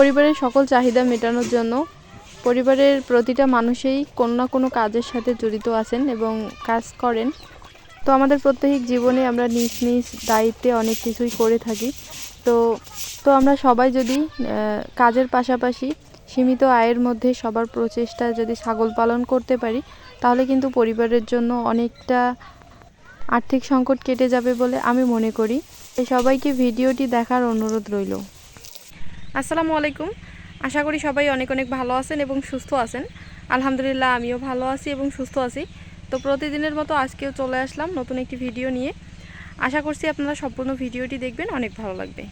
পরিবারের সকল চাহিদা মেটানোর জন্য পরিবারের প্রতিটা মানুষেই কোনো না কোনো কাজের সাথে জড়িত আছেন এবং কাজ করেন। তো আমাদের প্রত্যেক জীবনে আমরা নিজ নিজ দায়িত্বে অনেক কিছুই করে থাকি। তো তো আমরা সবাই যদি কাজের পাশাপাশি সীমিত আয়ের মধ্যে সবার প্রচেষ্টা যদি ছাগল পালন করতে পারি, তাহলে কিন্তু পরিবারের জন্য অনেকটা আর্থিক সংকট কেটে যাবে বলে আমি মনে করি। সবাইকে ভিডিওটি দেখার অনুরোধ রইল। আসসালামু আলাইকুম। আশা করি সবাই অনেক অনেক ভালো আছেন এবং সুস্থ আছেন। আলহামদুলিল্লাহ আমিও ভালো আছি এবং সুস্থ আছি। তো প্রতিদিনের মতো আজকেও চলে আসলাম নতুন একটি ভিডিও নিয়ে। আশা করছি আপনারা সম্পূর্ণ ভিডিওটি দেখবেন, অনেক ভালো লাগবে।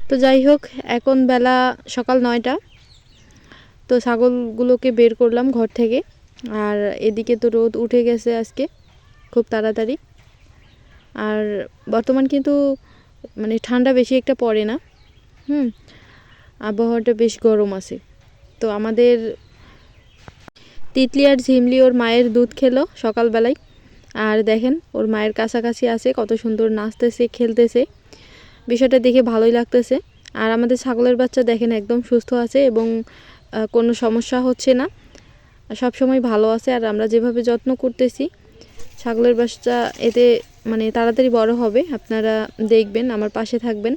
তো যাই হোক, এখন বেলা সকাল নয়টা। তো ছাগলগুলোকে বের করলাম ঘর থেকে। আর এদিকে তো রোদ উঠে গেছে আজকে, খুব তাড়াতাড়ি। আর বর্তমান কিন্তু মানে ঠান্ডা বেশি একটা পড়ে না। হুম, আবহাওয়াটা বেশ গরম আছে। তো আমাদের তিতলি আর ঝিমলি ওর মায়ের দুধ খেলো সকালবেলায়। আর দেখেন, ওর মায়ের কাছাকাছি আছে, কত সুন্দর নাচতেছে, খেলতেছে। বিষয়টা দেখে ভালোই লাগতেছে। আর আমাদের ছাগলের বাচ্চা দেখেন একদম সুস্থ আছে এবং কোনো সমস্যা হচ্ছে না। সব সময় ভালো আছে আর আমরা যেভাবে যত্ন করতেছি, ছাগলের বাচ্চা এতে মানে তাড়াতাড়ি বড় হবে। আপনারা দেখবেন, আমার পাশে থাকবেন।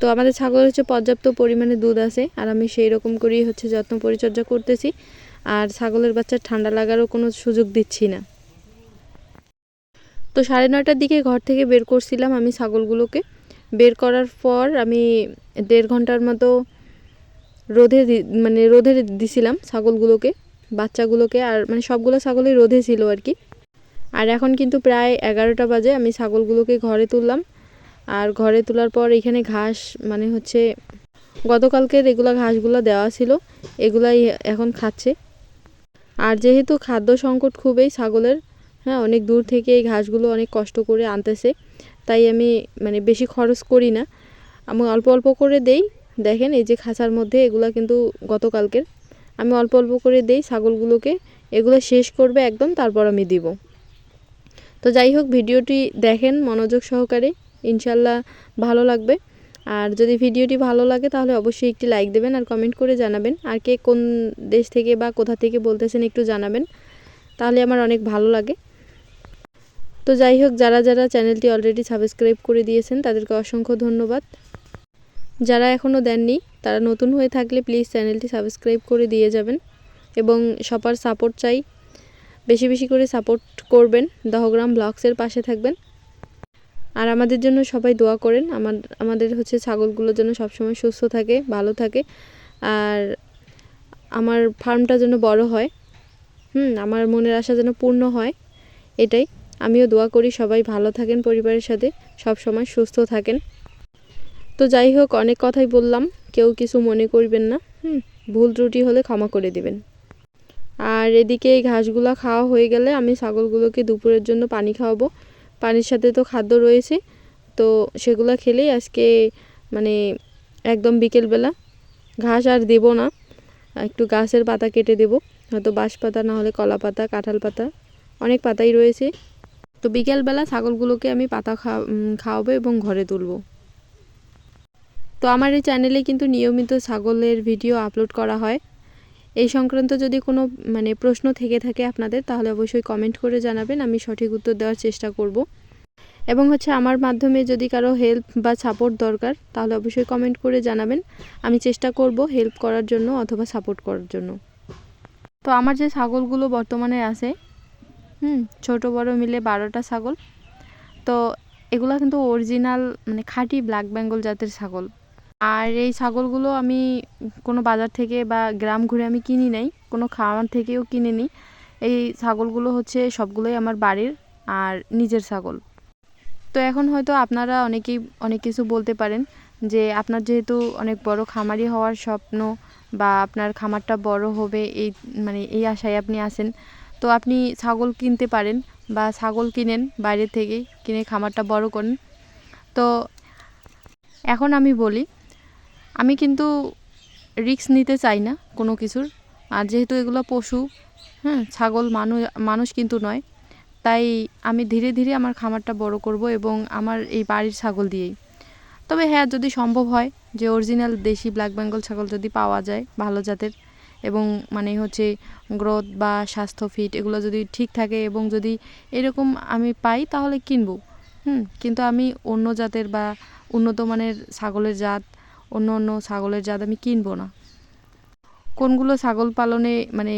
তো আমাদের ছাগল হচ্ছে পর্যাপ্ত পরিমাণে দুধ আছে, আর আমি সেই রকম করেই হচ্ছে যত্ন পরিচর্যা করতেছি, আর ছাগলের বাচ্চার ঠান্ডা লাগারও কোনো সুযোগ দিচ্ছি না। তো সাড়ে নয়টার দিকে ঘর থেকে বের করছিলাম আমি ছাগলগুলোকে। বের করার পর আমি দেড় ঘণ্টার মতো দি- মানে রোদে দিছিলাম ছাগলগুলোকে, বাচ্চাগুলোকে, আর মানে সবগুলো ছাগলই রোদে ছিল আর কি। আর এখন কিন্তু প্রায় এগারোটা বাজে, আমি ছাগলগুলোকে ঘরে তুললাম। আর ঘরে তোলার পর এখানে ঘাস মানে হচ্ছে গতকালকের এগুলা ঘাসগুলো দেওয়া ছিল, এগুলাই এখন খাচ্ছে। আর যেহেতু খাদ্য সংকট খুবই ছাগলের হ্যাঁ অনেক দূর থেকে এই ঘাসগুলো অনেক কষ্ট করে আনতেছে, তাই আমি মানে বেশি খরচ করি না। আমি অল্প অল্প করে দেই। দেখেন এই যে খাঁচার মধ্যে এগুলা কিন্তু গতকালকের। আমি অল্প অল্প করে দেই ছাগলগুলোকে, এগুলো শেষ করবে একদম, তারপর আমি দিব। তো যাই হোক, ভিডিওটি দেখেন মনোযোগ সহকারে। ইনশাল্লাহ ভালো লাগবে। আর যদি ভিডিওটি ভালো লাগে তাহলে অবশ্যই একটি লাইক দেবেন আর কমেন্ট করে জানাবেন। আর কে কোন দেশ থেকে বা কোথা থেকে বলতেছেন একটু জানাবেন। তাহলে আমার অনেক ভালো লাগে। তো যাই হোক, যারা যারা চ্যানেলটি অলরেডি সাবস্ক্রাইব করে দিয়েছেন তাদেরকে অসংখ্য ধন্যবাদ। যারা এখনও দেননি, তারা নতুন হয়ে থাকলে প্লিজ চ্যানেলটি সাবস্ক্রাইব করে দিয়ে যাবেন। এবং সবার সাপোর্ট চাই। বেশি বেশি করে সাপোর্ট করবেন। দহগ্রাম ব্লগসের পাশে থাকবেন। আর আমাদের জন্য সবাই দোয়া করেন। আমার, আমাদের হচ্ছে ছাগলগুলো যেন সবসময় সুস্থ থাকে, ভালো থাকে। আর আমার ফার্মটা যেন বড় হয়, হুম, আমার মনের আশা যেন পূর্ণ হয়, এটাই। আমিও দোয়া করি সবাই ভালো থাকেন পরিবারের সাথে সব সময় সুস্থ থাকেন। তো যাই হোক, অনেক কথাই বললাম, কেউ কিছু মনে করবেন না, হুম, ভুল ত্রুটি হলে ক্ষমা করে দিবেন। আর এদিকে এই ঘাসগুলো খাওয়া হয়ে গেলে আমি ছাগলগুলোকে দুপুরের জন্য পানি খাওয়াবো। পানির সাথে তো খাদ্য রয়েছে। তো সেগুলো খেলেই আজকে মানে একদম বিকেলবেলা ঘাস আর দেব না। একটু গাছের পাতা কেটে দেব। হয়তো বাঁশ পাতা না হলে কলা পাতা, কাঁঠাল পাতা, অনেক পাতাই রয়েছে। তো বিকেলবেলা ছাগলগুলোকে আমি পাতা খাওয়াবো এবং ঘরে তুলবো। তো আমার এই চ্যানেলে কিন্তু নিয়মিত ছাগলের ভিডিও আপলোড করা হয়। এই সংক্রান্ত যদি কোনো মানে প্রশ্ন থেকে থাকে আপনাদের, তাহলে অবশ্যই কমেন্ট করে জানাবেন, আমি সঠিক উত্তর দেওয়ার চেষ্টা করব। এবং হচ্ছে আমার মাধ্যমে যদি কারও হেল্প বা সাপোর্ট দরকার, তাহলে অবশ্যই কমেন্ট করে জানাবেন। আমি চেষ্টা করব হেল্প করার জন্য অথবা সাপোর্ট করার জন্য। তো আমার যে ছাগলগুলো বর্তমানে আছে, হুম, ছোট বড় মিলে বারোটা ছাগল। তো এগুলো কিন্তু অরিজিনাল মানে খাঁটি ব্ল্যাক বেঙ্গল জাতের ছাগল। আর এই ছাগলগুলো আমি কোনো বাজার থেকে বা গ্রাম ঘুরে আমি কিনি নাই, কোনো খামার থেকেও কিনে নিই এই ছাগলগুলো হচ্ছে সবগুলোই আমার বাড়ির আর নিজের ছাগল। তো এখন হয়তো আপনারা অনেকেই, অনেক কিছু বলতে পারেন যে আপনার যেহেতু অনেক বড় খামারি হওয়ার স্বপ্ন বা আপনার খামারটা বড় হবে এই মানে এই আশায় আপনি আসেন তো আপনি ছাগল কিনতে পারেন বা ছাগল কিনেন বাইরে থেকে, কিনে খামারটা বড় করেন। তো এখন আমি বলি আমি কিন্তু রিস্ক নিতে চাই না কোনো কিছুর। আর যেহেতু এগুলো পশু হ্যাঁ ছাগল মানুষ মানুষ কিন্তু নয়, তাই আমি ধীরে ধীরে আমার খামারটা বড় করব এবং আমার এই বাড়ির ছাগল দিয়েই। তবে হ্যাঁ যদি সম্ভব হয় যে অরিজিনাল দেশি ব্ল্যাক বেঙ্গল ছাগল যদি পাওয়া যায় ভালো জাতের এবং মানে হচ্ছে গ্রোথ বা স্বাস্থ্য ফিট এগুলো যদি ঠিক থাকে এবং যদি এরকম আমি পাই তাহলে কিনবো। হুম, কিন্তু আমি অন্য জাতের বা উন্নত মানের ছাগলের জাত অন্য অন্য ছাগলের জাত আমি কিনবো না। কোনগুলো ছাগল পালনে মানে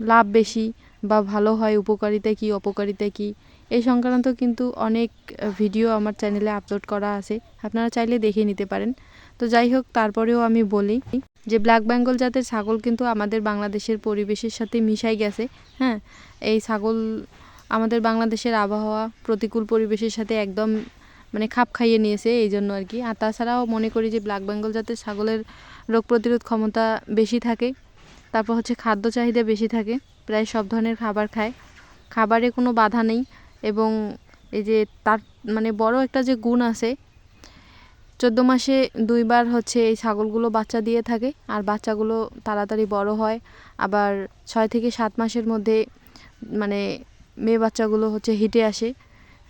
লাভ বেশি বা ভালো হয়, উপকারিতা কি, অপকারিতা কি, এই সংক্রান্ত কিন্তু অনেক ভিডিও আমার চ্যানেলে আপলোড করা আছে। আপনারা চাইলে দেখে নিতে পারেন। তো যাই হোক, তারপরেও আমি বলি যে ব্ল্যাক বেঙ্গল জাতের ছাগল কিন্তু আমাদের বাংলাদেশের পরিবেশের সাথে মিশাই গেছে হ্যাঁ? এই ছাগল আমাদের বাংলাদেশের আবহাওয়া প্রতিকূল পরিবেশের সাথে একদম মানে খাপ খাইয়ে নিয়েছে এই জন্য আর কি। আর তাছাড়াও মনে করি যে ব্ল্যাক বেঙ্গল জাতের ছাগলের রোগ প্রতিরোধ ক্ষমতা বেশি থাকে, তারপর হচ্ছে খাদ্য চাহিদা বেশি থাকে, প্রায় সব ধরনের খাবার খায়। খাবারে কোনো বাধা নেই এবং এই যে তার মানে বড় একটা যে গুণ আছে, চোদ্দ মাসে দুইবার হচ্ছে এই ছাগলগুলো বাচ্চা দিয়ে থাকে, আর বাচ্চাগুলো তাড়াতাড়ি বড় হয়। আবার ছয় থেকে সাত মাসের মধ্যে মানে মেয়ে বাচ্চাগুলো হচ্ছে হিটে আসে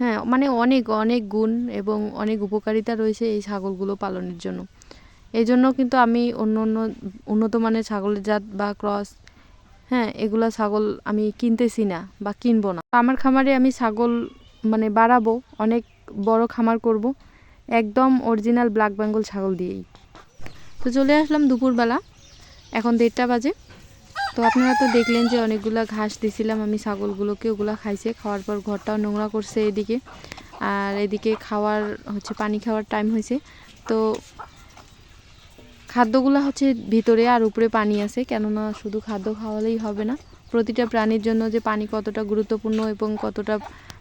হ্যাঁ মানে অনেক অনেক গুণ এবং অনেক উপকারিতা রয়েছে এই ছাগলগুলো পালনের জন্য। এই জন্য কিন্তু আমি অন্য অন্য, উন্নত মানের ছাগলের জাত বা ক্রস হ্যাঁ এগুলা ছাগল আমি কিনতেছি না বা কিনবো না। আমার খামারে আমি ছাগল মানে বাড়াবো, অনেক বড় খামার করব, একদম অরিজিনাল ব্ল্যাক বেঙ্গল ছাগল দিয়েই। তো চলে আসলাম দুপুরবেলা, এখন দেড়টা বাজে। তো আপনারা তো দেখলেন যে অনেকগুলো ঘাস দিছিলাম আমি ছাগলগুলোকে, ওগুলো খাইছে, খাওয়ার পর ঘরটাও নোংরা করছে এদিকে। আর এদিকে খাওয়ার হচ্ছে, পানি খাওয়ার টাইম হয়েছে। তো খাদ্যগুলো হচ্ছে ভিতরে আর উপরে পানি আছে, কেননা শুধু খাদ্য খাওয়ালেই হবে না। প্রতিটা প্রাণীর জন্য যে পানি কতটা গুরুত্বপূর্ণ এবং কতটা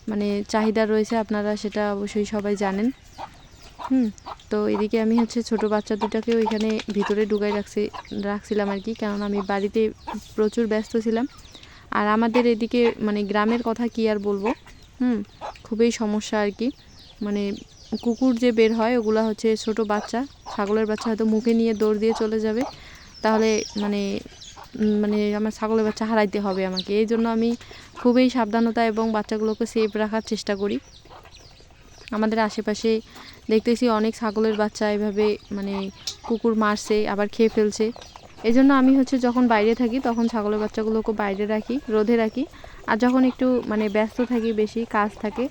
মানে চাহিদা রয়েছে, আপনারা সেটা অবশ্যই সবাই জানেন। হুম, তো এদিকে আমি হচ্ছে ছোট বাচ্চা দুটাকে ওইখানে ভিতরে ঢুকাই রাখছি, রাখছিলাম আর কি, কেননা আমি বাড়িতে প্রচুর ব্যস্ত ছিলাম। আর আমাদের এদিকে মানে গ্রামের কথা কি আর বলব? হুম, খুবই সমস্যা আর কি। মানে কুকুর যে বের হয়, ওগুলো হচ্ছে ছোট বাচ্চা, ছাগলের বাচ্চা হয়তো মুখে নিয়ে দৌড় দিয়ে চলে যাবে। তাহলে মানে মানে আমার ছাগলের বাচ্চা হারাইতে হবে আমাকে। এই জন্য আমি খুবই সাবধানতা এবং বাচ্চাগুলোকে সেফ রাখার চেষ্টা করি। আমাদের আশেপাশে দেখতেছি অনেক ছাগলের বাচ্চা এভাবে মানে কুকুর মারছে, আবার খেয়ে ফেলছে। এই জন্য আমি হচ্ছে যখন বাইরে থাকি তখন ছাগলের বাচ্চাগুলোকে বাইরে রাখি, রোদে রাখি। আর যখন একটু মানে ব্যস্ত থাকি, বেশি কাজ থাকে,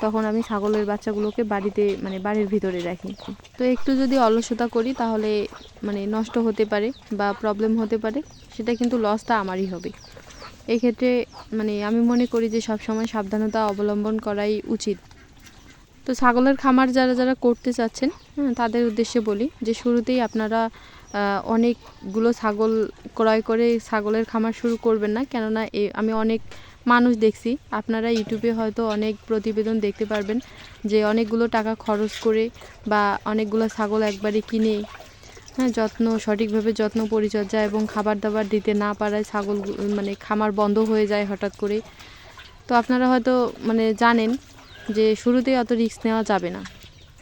তখন আমি ছাগলের বাচ্চাগুলোকে বাড়িতে মানে বাড়ির ভিতরে রাখি। তো একটু যদি অলসতা করি তাহলে মানে নষ্ট হতে পারে বা প্রবলেম হতে পারে, সেটা কিন্তু লসটা আমারই হবে। এক্ষেত্রে মানে আমি মনে করি যে সব সময় সাবধানতা অবলম্বন করাই উচিত। তো ছাগলের খামার যারা যারা করতে চাচ্ছেন হ্যাঁ তাদের উদ্দেশ্যে বলি যে শুরুতেই আপনারা অনেকগুলো ছাগল ক্রয় করে ছাগলের খামার শুরু করবেন না। কেননা এ, আমি অনেক মানুষ দেখছি, আপনারা ইউটিউবে হয়তো অনেক প্রতিবেদন দেখতে পারবেন যে অনেকগুলো টাকা খরচ করে বা অনেকগুলো ছাগল একবারে কিনে হ্যাঁ যত্ন, সঠিকভাবে যত্ন পরিচর্যা এবং খাবার দাবার দিতে না পারায় ছাগল মানে খামার বন্ধ হয়ে যায় হঠাৎ করে। তো আপনারা হয়তো মানে জানেন যে শুরুতে অত রিস্ক নেওয়া যাবে না।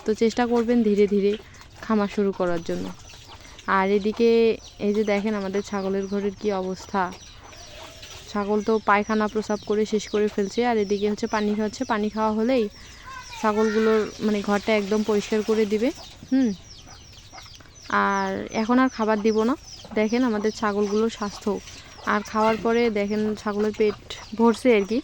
তো চেষ্টা করবেন ধীরে ধীরে খামার শুরু করার জন্য। আর এদিকে এই যে দেখেন আমাদের ছাগলের ঘরের কি অবস্থা। ছাগল তো পায়খানা প্রসাব করে শেষ করে ফেলছে। আর এদিকে হচ্ছে পানি খাওয়াচ্ছে পানি খাওয়া হলেই ছাগলগুলোর মানে ঘরটা একদম পরিষ্কার করে দিবে। হুম। আর এখন আর খাবার দিব না। দেখেন আমাদের ছাগলগুলোর স্বাস্থ্য। আর খাওয়ার পরে দেখেন ছাগলের পেট ভরছে আর কি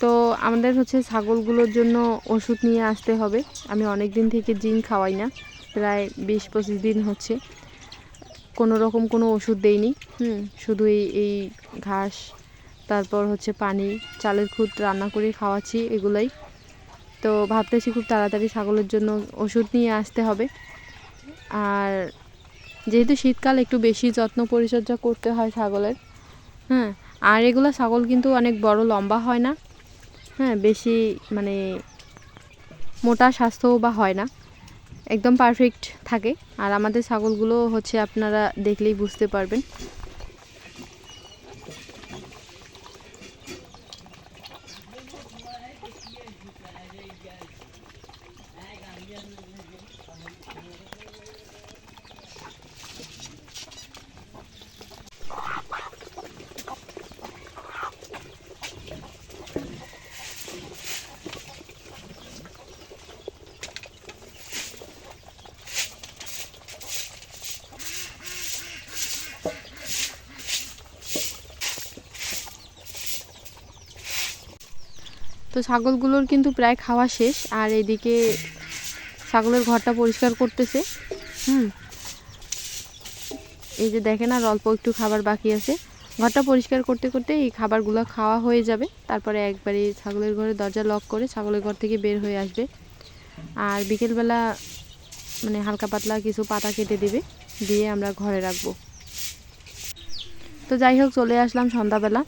তো আমাদের হচ্ছে ছাগলগুলোর জন্য ওষুধ নিয়ে আসতে হবে। আমি অনেক দিন থেকে জিন খাওয়াই না, প্রায় বিশ পঁচিশ দিন হচ্ছে। কোনো রকম কোনো ওষুধ দেইনি, হুম, শুধু এই এই ঘাস, তারপর হচ্ছে পানি, চালের খুদ রান্না করে খাওয়াচ্ছি এগুলাই। তো ভাবতেছি খুব তাড়াতাড়ি ছাগলের জন্য ওষুধ নিয়ে আসতে হবে। আর যেহেতু শীতকাল, একটু বেশি যত্ন পরিচর্যা করতে হয় ছাগলের হ্যাঁ আর এগুলো ছাগল কিন্তু অনেক বড়, লম্বা হয় না। হ্যাঁ বেশি মানে মোটা স্বাস্থ্য বা হয় না। একদম পারফেক্ট থাকে। আর আমাদের ছাগলগুলো হচ্ছে আপনারা দেখলেই বুঝতে পারবেন। তো ছাগলগুলোর কিন্তু প্রায় খাওয়া শেষ, আর এদিকে ছাগলের ঘরটা পরিষ্কার করতেছে। হুম। এই যে দেখেন, আর অল্প একটু খাবার বাকি আছে। ঘরটা পরিষ্কার করতে করতে এই খাবারগুলো খাওয়া হয়ে যাবে। তারপরে একবারে ছাগলের ঘরে দরজা লক করে ছাগলের ঘর থেকে বের হয়ে আসবে। আর বিকেলবেলা মানে হালকা পাতলা কিছু পাতা কেটে দিবে, দিয়ে আমরা ঘরে রাখব। তো যাই হোক, চলে আসলাম সন্ধ্যাবেলা।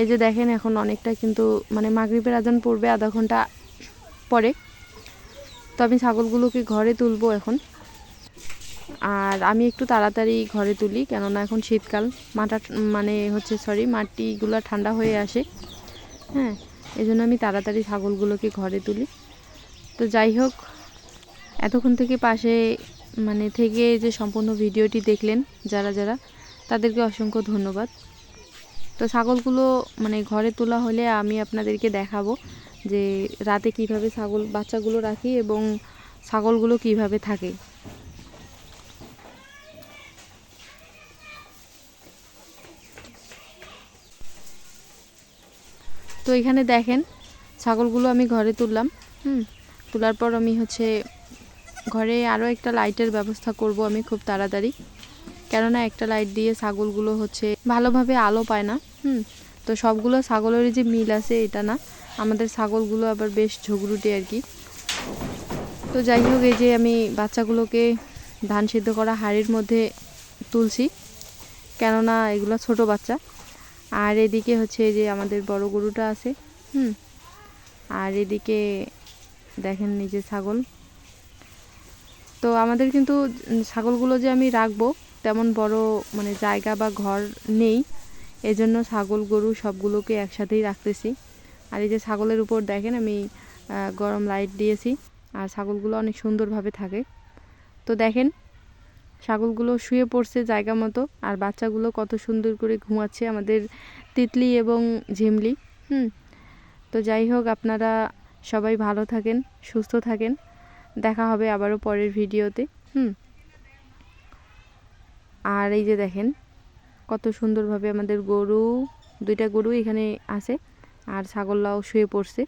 এই যে দেখেন, এখন অনেকটা কিন্তু মানে মাগরিবের আজান পড়বে আধা ঘণ্টা পরে। তো আমি ছাগলগুলোকে ঘরে তুলবো এখন। আর আমি একটু তাড়াতাড়ি ঘরে তুলি, কেননা এখন শীতকাল। মাটা মানে হচ্ছে সরি মাটিগুলো ঠান্ডা হয়ে আসে। হ্যাঁ এই জন্য আমি তাড়াতাড়ি ছাগলগুলোকে ঘরে তুলি। তো যাই হোক, এতক্ষণ থেকে পাশে মানে থেকে যে সম্পূর্ণ ভিডিওটি দেখলেন, যারা যারা, তাদেরকে অসংখ্য ধন্যবাদ। তো ছাগলগুলো মানে ঘরে তোলা হলে আমি আপনাদেরকে দেখাবো যে রাতে কীভাবে ছাগল, বাচ্চাগুলো রাখি এবং ছাগলগুলো কীভাবে থাকে। তো এখানে দেখেন, ছাগলগুলো আমি ঘরে তুললাম, হুম, তোলার পর আমি হচ্ছে ঘরে আরও একটা লাইটের ব্যবস্থা করব আমি খুব তাড়াতাড়ি। কেননা একটা লাইট দিয়ে ছাগলগুলো হচ্ছে ভালোভাবে আলো পায় না, হুম? তো সবগুলো ছাগলেরই যে মিল আছে এটা না, আমাদের ছাগলগুলো আবার বেশ ঝগড়ুটে আর কি। তো যাই হোক, এই যে আমি বাচ্চাগুলোকে ধান সিদ্ধ করা হাঁড়ির মধ্যে তুলছি, কেননা এগুলো ছোট বাচ্চা। আর এদিকে হচ্ছে এই যে আমাদের বড় গরুটা আছে, হুম? আর এদিকে দেখেন নিজে ছাগল। তো আমাদের কিন্তু ছাগলগুলো যে আমি রাখব তেমন বড় মানে জায়গা বা ঘর নেই। এজন্য ছাগল, গরু সবগুলোকে একসাথেই রাখতেছি। আর এই যে ছাগলের উপর দেখেন আমি গরম লাইট দিয়েছি। আর ছাগলগুলো অনেক সুন্দরভাবে থাকে। তো দেখেন, ছাগলগুলো শুয়ে পড়ছে জায়গা মতো। আর বাচ্চাগুলো কত সুন্দর করে ঘুমাচ্ছে আমাদের তিতলি এবং ঝিমলি। হুম, তো যাই হোক, আপনারা সবাই ভালো থাকেন, সুস্থ থাকেন। দেখা হবে আবারও পরের ভিডিওতে হুম। আর এই যে দেখেন, কত সুন্দরভাবে আমাদের গরু, দুইটা গরু এখানে আছে, আর ছাগলরাও শুয়ে পড়ছে।